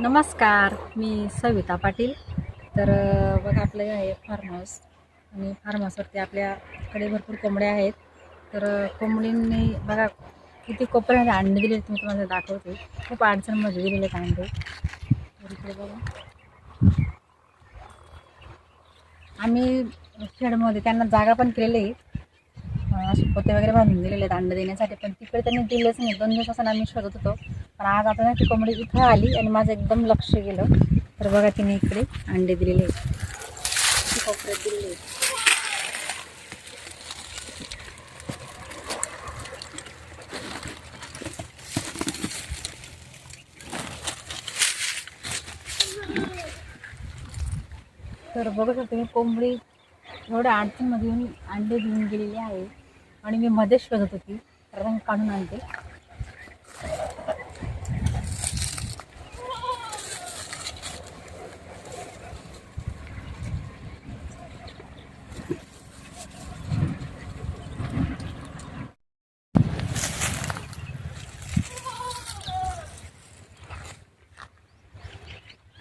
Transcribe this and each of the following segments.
नमस्कार मी सविता पाटील. तर बघा आपलं हे आहे फार्म हाऊस आणि फार्म हाऊसवरती आपल्याकडे भरपूर कोंबड्या आहेत. तर कोंबडींनी बघा किती कोपऱ्यामध्ये अंडे दिले मी तुम्हाला दाखवते. खूप अडचणमध्ये दिलेले आहेत अंडे. तर इकडे बघा. आम्ही शेडमध्ये त्यांना जागा पण केलेली आहे. असे पोते वगैरे बांधून दिलेले आहेत अंडे देण्यासाठी पण तिकडे त्यांनी दिलेच नाही. दोन दिवसापासून आम्ही शोधत होतो. पण आज आता ना ती कोंबडी इथं आली आणि माझं एकदम लक्ष गेलं. तर बघा तिने इकडे अंडे दिलेले. आहेत कोपऱ्यात दिलेले. तर बघत शकतो मी कोंबडी एवढ्या अडचणमध्ये येऊन अंडे देऊन गेलेली आहे. आणि मी मध्ये शोधत होती. रंग काढून आणते.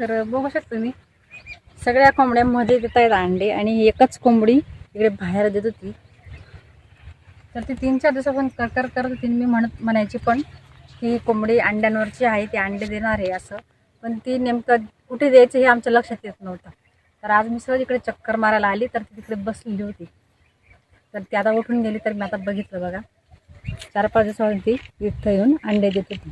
तर बघू शकतो मी सगळ्या कोंबड्यांमध्ये देत आहेत अंडे आणि एकच कोंबडी इकडे बाहेर देत होती. तर ती तीन चार दिवसापासून करकर करत होती मी म्हणत म्हणायची पण की ही कोंबडी अंड्यांवरची आहे ती अंडे देणार आहे असं. पण ती नेमकं कुठे द्यायचं हे आमच्या लक्षात येत नव्हतं. तर आज मी सहज इकडे चक्कर मारायला आली तर ती तिकडे बसलेली होती. तर ती आता उठून गेली तर मी आता बघितलं बघा. चार पाच दिवसापासून ती इथं येऊन अंडे देत होती.